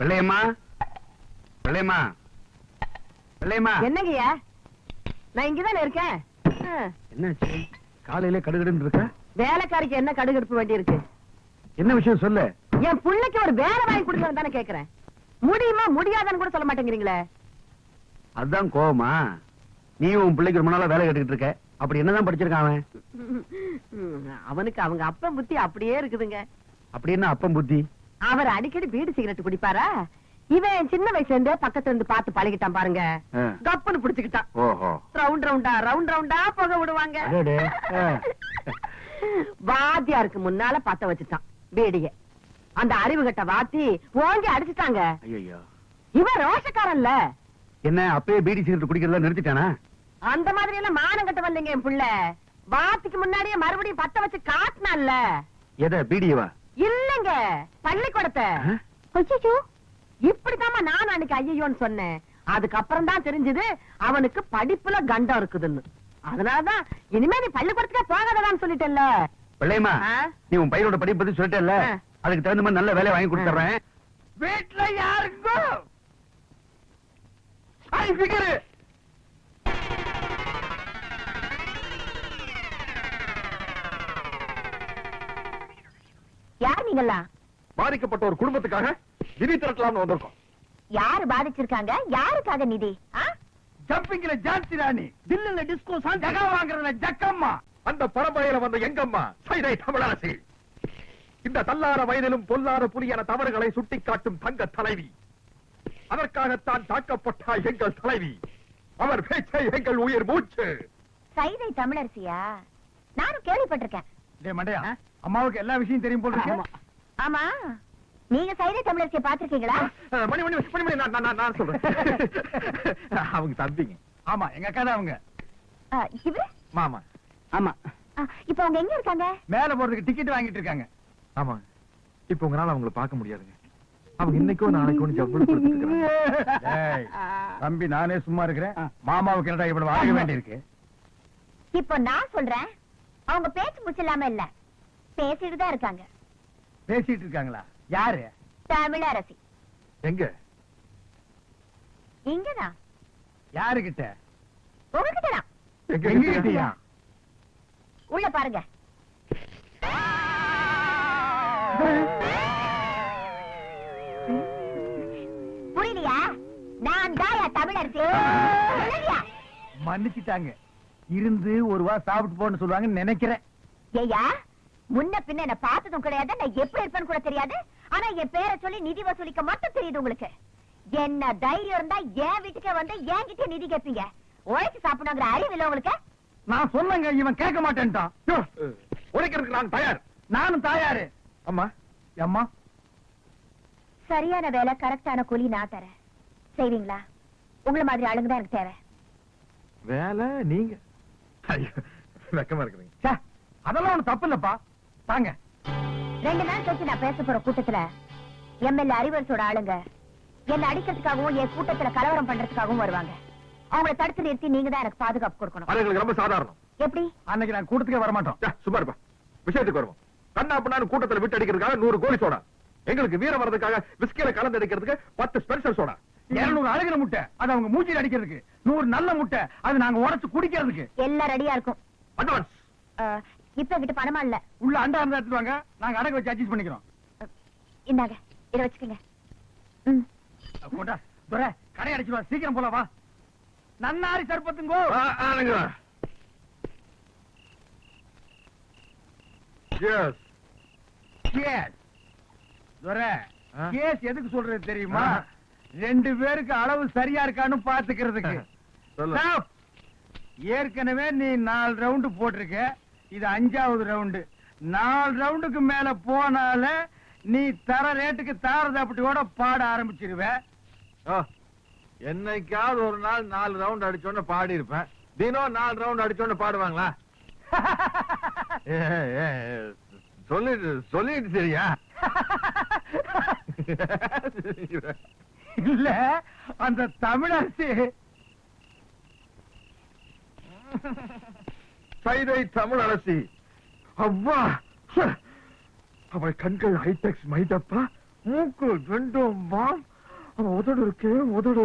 வெள்ளையம்மா வெள்ளையம்மா வெள்ளையம்மா என்னங்கய்யா? நான் இங்கதானே இருக்கேன். என்னாச்சு? காலையில கடுகடுன்னு இருக்க? வேலைக்காரிக்கு என்ன கடுகெடுப்பு வேண்டி இருக்கு என்ன விஷயம் சொல்லு. என் புள்ளைக்கு ஒரு வேலை வாங்கி கொடுக்கணும் தானே கேக்குறேன். முடியுமா முடியாதான்னு கூட சொல்ல மாட்டேங்கிறீங்களே? அதுதான் கோவமா. நீ உன் பிள்ளைக்கு ரொம்ப நாளா வேலை கேட்டுக்கிட்டு இருக்க. அப்படி என்னதான் படிச்சிருக்கான் அவன்? அவனுக்கு அவங்க அப்பா புத்தி அப்படியே இருக்குதுங்க. அப்படி என்ன அப்பம் புத்தி? அவர் அடிக்கடி பீடி சிகரெட் குடிப்பாரா? இவன் சின்ன வயசுல இருந்தே பக்கத்துல இருந்து பார்த்து பழகிட்டான் பாருங்க. கப்புன்னு புடிச்சுக்கிட்டான். ஓஹோ. ரவுண்ட் ரவுண்டா ரவுண்ட் ரவுண்டா போக விடுவாங்க. வாத்தியாருக்கு முன்னால பத்த வச்சுட்டான் பீடிய. அந்த அறிவு கட்ட வாத்தி ஓங்கி அடிச்சுட்டாங்க. இவன் ரோஷக்காரன்ல. என்ன அப்பயே பீடி சிகரெட் குடிக்கிறதா நிறுத்திட்டானா? அந்த மாதிரி எல்லாம் மானம் கட்ட வந்தீங்க என் புள்ள. வாத்திக்கு முன்னாடியே மறுபடியும் பத்த வச்சு காட்டினான்ல. எதை பீடியவா? இல்லங்க பள்ளிக்கூடத்தை இப்படித்தாம்மா நான் அன்னைக்கு ஐயோன்னு சொன்னேன். அதுக்கப்புறம் தான் தெரிஞ்சது அவனுக்கு படிப்புல கண்டம் இருக்குதுன்னு. அதனாலதான் இனிமே நீ பள்ளிக்கூடத்துக்கே போகாததான்னு சொல்லிட்டேல்ல. ஆ? நீ உன் பையனோட படிப்பு பத்தி சொல்லிட்டேல்ல. அதுக்கு தகுந்த மாதிரி நல்ல வேலையை வாங்கி கொடுத்துறேன் வீட்டுல யாருங்கோ யார் நீங்களா பாதிக்கப்பட்ட ஒரு குடும்பத்துக்காக நிதி திரட்டலாம்னு வந்திருக்கோம். யாரு பாதிச்சிருக்காங்க? யாருக்காக நிதி? ஜம்பிங்ல ஜான்சி ராணி தில்லுல டிஸ்கோ சாங் ஜகா வாங்குறதுல ஜக்கம்மா அந்த பரம்பரையில வந்த எங்கம்மா சைதை தமிழரசி. இந்த தல்லார வயதிலும் பொல்லாத புலியான தவறுகளை சுட்டிக்காட்டும் தங்க தலைவி. அதற்காகத்தான் தாக்கப்பட்ட எங்கள் தலைவி. அவர் பேச்சை எங்கள் உயிர் மூச்சு. சைதை தமிழரசியா? நானும் கேள்விப்பட்டிருக்கேன். அம்மாவுக்கு எல்லா விஷயம் தெரியும் போல இருக்கு. ஆமா. நீங்க சைதை தமிழரசியை பாத்திருக்கீங்களா மணி மணி மணி மணி நான் நான் சொல்றேன். அவங்க தம்பிங்க. ஆமா எங்க அக்கா தான் அவங்க இவரு? மாமா. ஆமா. இப்ப அவங்க எங்க இருக்காங்க? மேல போறதுக்கு டிக்கெட் வாங்கிட்டு இருக்காங்க. ஆமா. இப்ப உங்களால அவங்கள பார்க்க முடியாதுங்க. அவங்க இன்னைக்கோ நாளைக்கோ தம்பி நானே சும்மா இருக்கிறேன். மாமாவுக்கு என்னடா இவ்வளவு வாங்க வேண்டியிருக்கு? இப்ப நான் சொல்றேன். அவங்க பேச்சு முடிச்சில்லாம இல்ல. பேசிட்டு தான் இருக்காங்க. பேசிட்டு இருக்காங்களா யாரு? தமிழரசி. எங்க? இங்கதான். யாருகிட்ட? உங்ககிட்ட தான் எங்ககிட்டயா? உள்ள பாருங்க. புரியலையா நான் தாயா தமிழரசி? மன்னிச்சிட்டாங்க. இருந்து ஒரு வா சாப்பிட்டு போன்னு சொல்லுவாங்கன்னு நினைக்கிறேன். ஏய்யா முன்ன பின்ன என்ன பார்த்ததும் கிடையாது நான் எப்படி இருப்பேன்னு கூட தெரியாது. ஆனா என் பேரை சொல்லி நிதி வசூலிக்க மட்டும் தெரியுது உங்களுக்கு. என்ன தைரியம் இருந்தா என் வீட்டுக்கே வந்து என்கிட்ட நிதி கேட்பீங்க. உழைச்சு சாப்பிடணுங்கிற அறிவு இல்ல உங்களுக்கு? நான் சொன்னங்க இவன் கேட்க மாட்டேன்ட்டான். உழைக்கிறதுக்கு நான் தயார். நானும் தயாரு. அம்மா. அம்மா சரியான வேலை கரெக்டான கூலி நான் தரேன். செய்வீங்களா? உங்களை மாதிரி ஆளுங்க தான் எனக்கு தேவை. வேலை நீங்க. வெக்கமா அதெல்லாம் ஒண்ணு தப்பு இல்லப்பா. தாங்க ரெண்டு நாள் கழிச்சு நான் பேச போற கூட்டத்துல எம்எல்ஏ அறிவரசோட ஆளுங்க என்ன அடிக்கிறதுக்காகவும் என் கூட்டத்துல கலவரம் பண்றதுக்காகவும் வருவாங்க. அவங்கள தடுத்து நிறுத்தி நீங்க தான் எனக்கு பாதுகாப்பு கொடுக்கணும். அது எங்களுக்கு ரொம்ப சாதாரணம். எப்படி? அன்னைக்கு நான் கூட்டத்துக்கே வர மாட்டோம் சும்மா இருப்பா. விஷயத்துக்கு வருவோம். கண்ணா பண்ணான்னு கூட்டத்துல விட்டு அடிக்கிறதுக்காக நூறு கோழி சோடா. எங்களுக்கு வீரம் வர்றதுக்காக விஸ்கில கலந்து அடிக்கிறதுக்கு பத்து ஸ்பெஷல் சோடா. இருநூறு அழகிற முட்டை. அது அவங்க மூச்சில் அடிக்கிறதுக்கு. நூறு நல்ல முட்டை. அது நாங்க உடைச்சு குடிக்கிறதுக்கு. எல்லாம் ரெடியா இருக்கும். அட்வான்ஸ் இப்ப என்கிட்ட பணமா இல்ல. உள்ள அண்டா இருந்தா எடுத்துட்டு வாங்க நாங்க அடகு வச்சு அட்ஜஸ்ட் பண்ணிக்கிறோம். இந்தாங்க இத வச்சுக்கோங்க. ம். போட்டா துரை கடை அடிச்சுவா சீக்கிரம் போல வா. நன்னாரி சர்பத்துங்கோ. எஸ் எஸ் துரை கேஸ் எதுக்கு சொல்றது தெரியுமா? ரெண்டு பேருக்கு அளவு சரியா இருக்கான்னு பாத்துக்கிறதுக்கு. Stop. ஏற்கனவே நீ நாலு ரவுண்டு போட்டிருக்க. இது அஞ்சாவது ரவுண்டு. நாலு ரவுண்டுக்கு மேல போனால நீ தர ரேட்டுக்கு தாரதப்பட்டியோட பாட ஆரம்பிச்சிருவ. என்னைக்காவது ஒரு நாள் நாலு ரவுண்ட் அடிச்சோன்னு பாடி இருப்பேன் தினம் நாலு ரவுண்ட் அடிச்சோன்னு பாடுவாங்களா? சொல்லிட்டு சொல்லிட்டு சரியா? இல்ல அந்த தமிழரசி. சைதை தமிழ் அரசி. அவ்வா! அவள் கண்கள் ஹைடெக்ஸ் மைதப்பா மூக்கு ரெண்டும் அவ உதடு இருக்கே உதடு.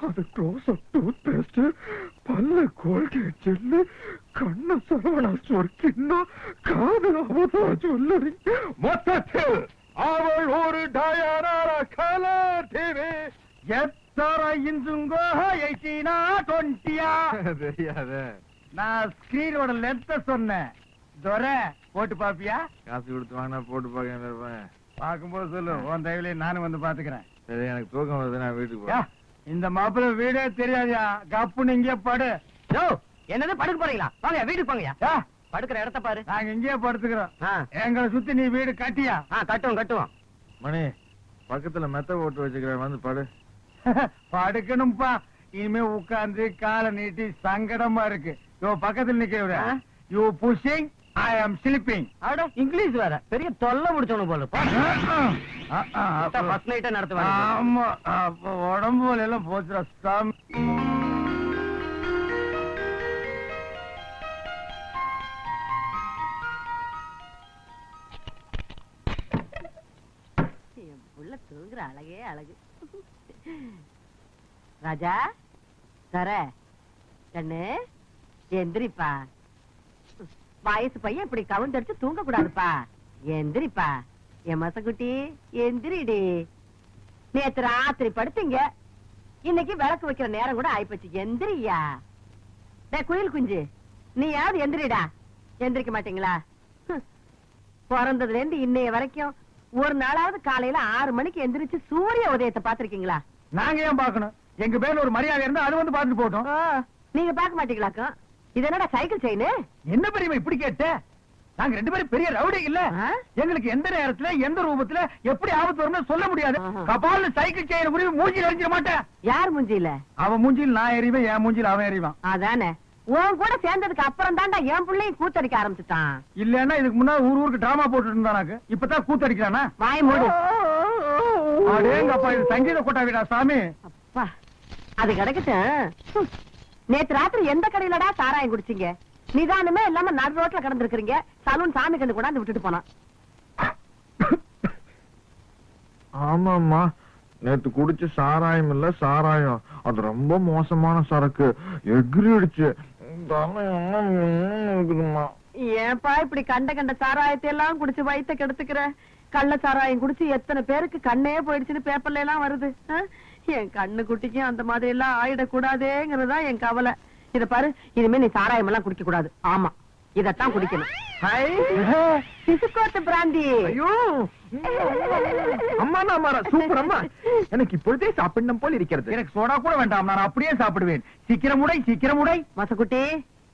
அது க்ளோஸ் அப் டூத் பேஸ்ட் பல்லு கோல்கேட் ஜெல்லு கண்ண சரவணா சொர்க்கின்னா காது அவதா சொல்லி மொத்தத்தில் அவள் ஒரு டயரார கலர் டிவி எத்தர இன்சுங்கோ எயிட்டீனா டுவெண்ட்டியா? தெரியாத. நான் ஸ்கிரீனோட லென்த்த சொன்னேன். துரை போட்டு பாப்பியா? காசு கொடுத்து வாங்கினா போட்டு பார்க்க இருப்பேன் பார்க்கும்போது சொல்லு உன் தயவுலயே நானும் வந்து பாத்துக்கிறேன் சரி எனக்கு தூக்கம் வருது நான் வீட்டுக்கு போறேன். இந்த மாப்பிள்ள வீடே தெரியாதுயா? கப்புன்னு இங்கே படு. யோ என்னது படுக்க போறீங்களா? வாங்க வீட்டுக்கு போங்கயா படுக்கிற இடத்த பாரு. நாங்க இங்கேயே படுத்துக்கிறோம். ஆ, எங்களை சுத்தி நீ வீடு கட்டியா? ஆ கட்டுவோம் கட்டுவோம். மணி பக்கத்துல மெத்த போட்டு வச்சுக்கிறேன் வந்து படு. படுக்கணும்பா. இனிமே உட்கார்ந்து காலை நீட்டி சங்கடமா இருக்கு. யோ பக்கத்துல நிக்கிறவர? யூ புஷிங் ஐ ஆம் ஸ்லீப்பிங் அட இங்கிலீஷ் வேற. பெரிய தொல்லை முடிச்சவனு போல ஃபர்ஸ்ட் நைட்டே நடத்துவாங்க ஆமா அப்ப உடம்பு வலி எல்லாம் போச்சுடா புள்ள தூங்குற அழகே அழகு. ராஜா தர. கண்ணு. எந்திரிப்பா. வயசு பையன் இப்படி கவுந்தடிச்சு தூங்க கூடாதுப்பா எந்திரிப்பா. என் மசக்குட்டி எந்திரிடி. நேத்து ராத்திரி படுத்தீங்க. இன்னைக்கு விளக்கு வைக்கிற நேரம் கூட ஆயிப்போச்சு. எந்திரியா. குயில் குஞ்சு. நீ யாவது எந்திரிடா. எந்திரிக்க மாட்டீங்களா. பிறந்ததுல இருந்து இன்னைய வரைக்கும் ஒரு நாளாவது காலையில ஆறு மணிக்கு எந்திரிச்சு சூரிய உதயத்தை பாத்திருக்கீங்களா நாங்க ஏன் பார்க்கணும்? எங்க பேர்ல ஒரு மரியாதை இருந்தா அது வந்து பார்த்துட்டு போட்டோம் நீங்க பார்க்க மாட்டீங்களாக்கும்? இது என்னடா சைக்கிள் செயின் என்ன பெரியமா இப்படி கேட்ட? நாங்க ரெண்டு பேரும் பெரிய ரவுடி இல்ல? எங்களுக்கு எந்த நேரத்துல எந்த ரூபத்துல எப்படி ஆபத்து வரும்னு சொல்ல முடியாது. ஆஹா. கபால்னு சைக்கிள் செயின் உரிமை மூஞ்சில எரிஞ்சிட மாட்டேன். யார் மூஞ்சில அவன் மூஞ்சில் நான் எறிவேன் என் மூஞ்சில் அவன் எறிவான் அதானே. உன் கூட சேர்ந்ததுக்கு அப்புறம் தான்டா என் பிள்ளையும் கூத்தடிக்க ஆரம்பிச்சுட்டான். இல்லன்னா இதுக்கு முன்னாடி ஊர் ஊருக்கு டிராமா போட்டுட்டு இருந்தானாக்கு இப்பதான் கூத்தடிக்கிறானா? வாய் மூடு. அடேங்கப்பா இது சங்கீத கொட்டாவிடா சாமி. அப்பா அது கிடக்கட்டும். நேத்து ராத்திரி எந்த கடையிலடா சாராயம் குடிச்சீங்க? நிதானமே இல்லாம நடு ரோட்ல கிடந்திருக்கிறீங்க. சலூன் சாமி கண்டு கொண்டாந்து விட்டுட்டு போனான் ஆமாம்மா. நேத்து குடிச்ச சாராயம் இல்ல சாராயம். அது ரொம்ப மோசமான சரக்கு. எகிரிடுச்சு ஏன்பா இப்படி கண்ட கண்ட சாராயத்தை எல்லாம் குடிச்சு வயித்த கெடுத்துக்கிற? கள்ள சாராயம் குடிச்சு எத்தனை பேருக்கு கண்ணே போயிடுச்சுன்னு பேப்பர்ல எல்லாம் வருது? என் கண்ணு குட்டிக்கும் அந்த மாதிரி எல்லாம் ஆயிடக்கூடாதேங்கிறதா என் கவலை. இத பாரு இனிமே நீ சாராயம் எல்லாம் குடிக்க கூடாது ஆமா இதத்தான் குடிக்கணும். சிசுக்கோட்டு பிராந்தி. ஐயோ! அம்மா அம்மா சூப்பர் அம்மா. எனக்கு இப்பொழுதே சாப்பிடணும் போல் இருக்கிறது. எனக்கு சோடா கூட வேண்டாம் நான் அப்படியே சாப்பிடுவேன். சீக்கிரம் உடை சீக்கிரம் உடை. மசக்குட்டி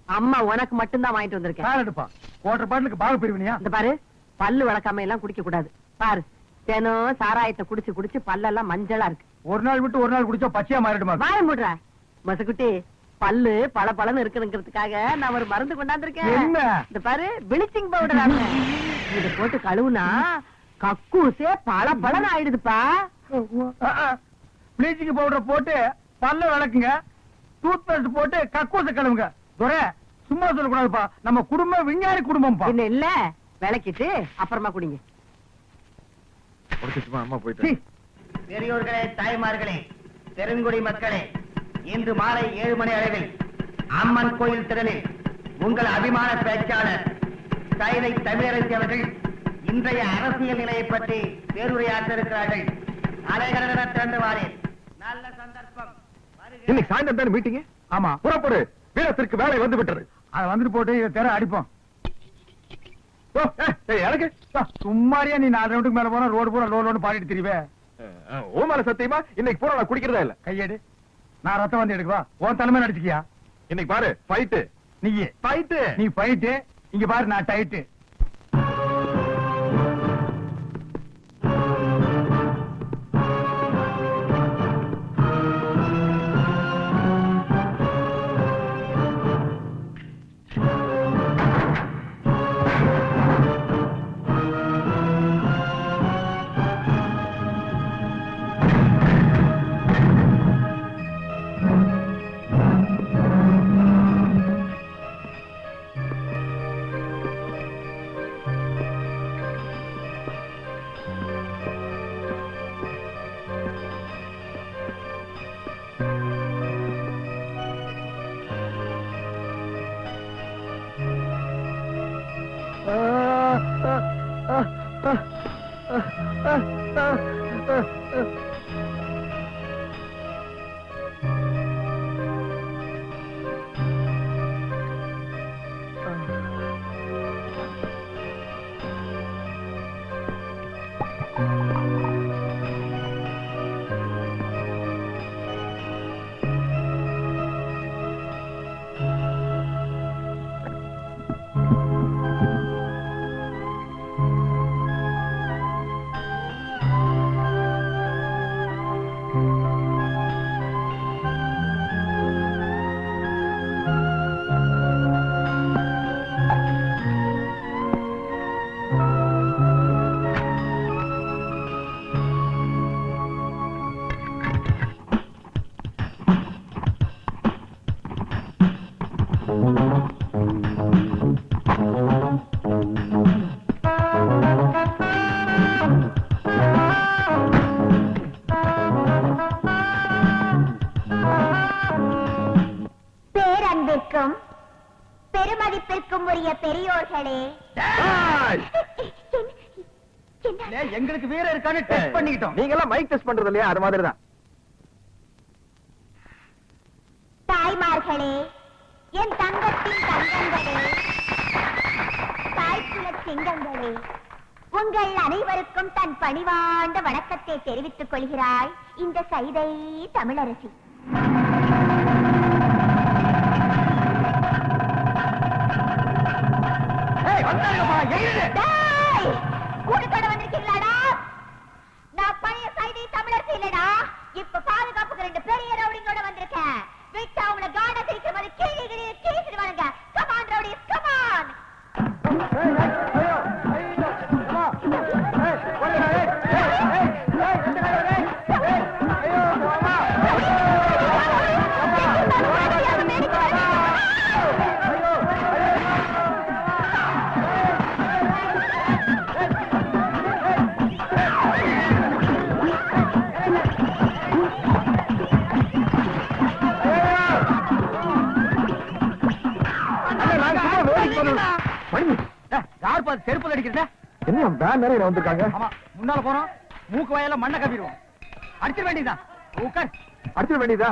அம்மா உனக்கு மட்டும்தான் வாங்கிட்டு வந்திருக்கேன். கால் எடுப்பா. குவார்டர் பாட்டிலுக்கு பிரிவினியா? இந்த பாரு பல்லு விளக்காம எல்லாம் குடிக்க கூடாது பாரு தினம் சாராயத்தை குடிச்சு குடிச்சு பல்லெல்லாம் மஞ்சளா இருக்கு. ஒரு நாள் விட்டு ஒரு நாள் குடிச்சா பச்சையா மாறிடுமா? வாய மூடுற. மசக்குட்டி பல்லு பல பலன்னு இருக்குங்கிறதுக்காக நான் ஒரு மருந்து கொண்டாந்துருக்கேன். என்ன? இந்த பாரு பிளிச்சிங் பவுடர் இத போட்டு கழுவுனா கக்கூசே பல பலன் ஆயிடுதுப்பா. ப்ளீச்சிங் பவுடர் போட்டு பல்ல விளக்குங்க. டூத் பேஸ்ட் போட்டு கக்கூச கழுவுங்க. துரை சும்மா சொல்லக்கூடாதுப்பா. நம்ம குடும்பம் விஞ்ஞானி குடும்பம்ப்பா. என்ன இல்ல விளக்கிட்டு அப்புறமா குடிங்க. அம்மா போயிட்டு பெரியோர்களே தாய்மார்களே பெருங்குடி மக்களே இன்று மாலை ஏழு மணி அளவில் அம்மன் கோயில் திறனில் உங்கள் அபிமான பேச்சாளர் கைலை தமிழரசி அவர்கள் இன்றைய அரசியல் நிலையை பற்றி பேருரையாற்ற இருக்கிறார்கள் அலைகள திறந்து வாரேன் நல்ல சந்தர்ப்பம். இன்னைக்கு சாயந்தரம் தானே மீட்டிங் ஆமா. புறப்படு. வீரத்திற்கு வேலை வந்து விட்டது. அத வந்துட்டு போட்டு இதை தெர அடிப்போம். எனக்கு சும்மாரியா நீ நாலு ரவுண்டுக்கு மேல போனா ரோடு பூரா லோடு லோடு பாடிட்டு திரிவே. ஓ மேல சத்தியமா? இன்னைக்கு பூரா நான் குடிக்கிறதா இல்ல. கையெடு. நான் ரத்தம் வந்து எடுக்கவா? உன் தலைமை நடிச்சுக்கியா இன்னைக்கு பாரு ஃபைட்டு நீ ஃபைட்டு நீ ஃபைட்டு இங்க பாரு நான் டைட்டு பேரன்பிற்கும் பெருமதிப்பிற்கும் உரிய பெரியோர்களே. எங்களுக்கு வீரம் இருக்கான்னு டெஸ்ட் பண்ணிக்கிட்டோம். நீங்க எல்லாம் மைக் டெஸ்ட் பண்றது இல்லையா அது மாதிரி தான் தாய்மார்களே என் தங்கத்தின் தங்கங்களே தாய்க்குல சிங்கங்களே உங்கள் அனைவருக்கும் தன் பணிவாண்ட வணக்கத்தை தெரிவித்துக் கொள்கிறாய் இந்த சைதை தமிழரசி. கூட்டத்தோட வந்திருக்கீங்களாடா? நான் பழைய சைதை தமிழர் இல்லடா. இப்ப பாதுகாப்புக்கு ரெண்டு பெரிய ரவுடிங்களோட வந்திருக்கேன். விட்டு அவங்கள காட திரிக்கிற மாதிரி கீழே கீழே கீழிடுவானுங்க கமான் ரவுடி கமான் யார் பார்த்து செருப்புல அடிக்கிறத என்ன வேன் நிறைய வந்திருக்காங்க? ஆமா முன்னால போறோம். மூக்கு வாயில மண்ணை கப்பிடுவோம் அடிச்சிட வேண்டியதுதான். உட்கார். அடிச்சிட வேண்டியதா?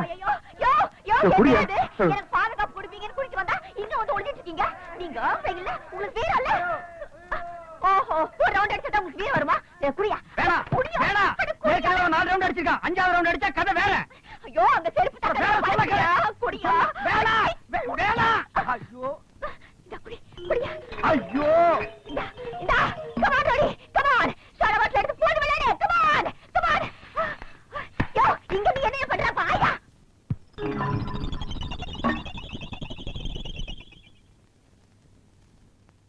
எனக்கு பாதுகாப்பு கொடுப்பீங்கன்னு குடிச்சு வந்தா இங்க வந்து ஒளிஞ்சிட்டு இருக்கீங்க. நீங்க வெயில்ல உங்களுக்கு வீரம் இல்ல. ஓஹோ ஒரு ரவுண்ட் அடிச்சா உங்களுக்கு வீரம் வருமா? குடியா. வேணாம் குடியா. வேணாம் அட, குடியா. ஏற்கனவே நாலு ரவுண்ட் அடிச்சிருக்கான் அஞ்சாவது ரவுண்ட் அடிச்சா கதை வேற. ஐயோ அந்த செருப்பு குடியா. கேளு.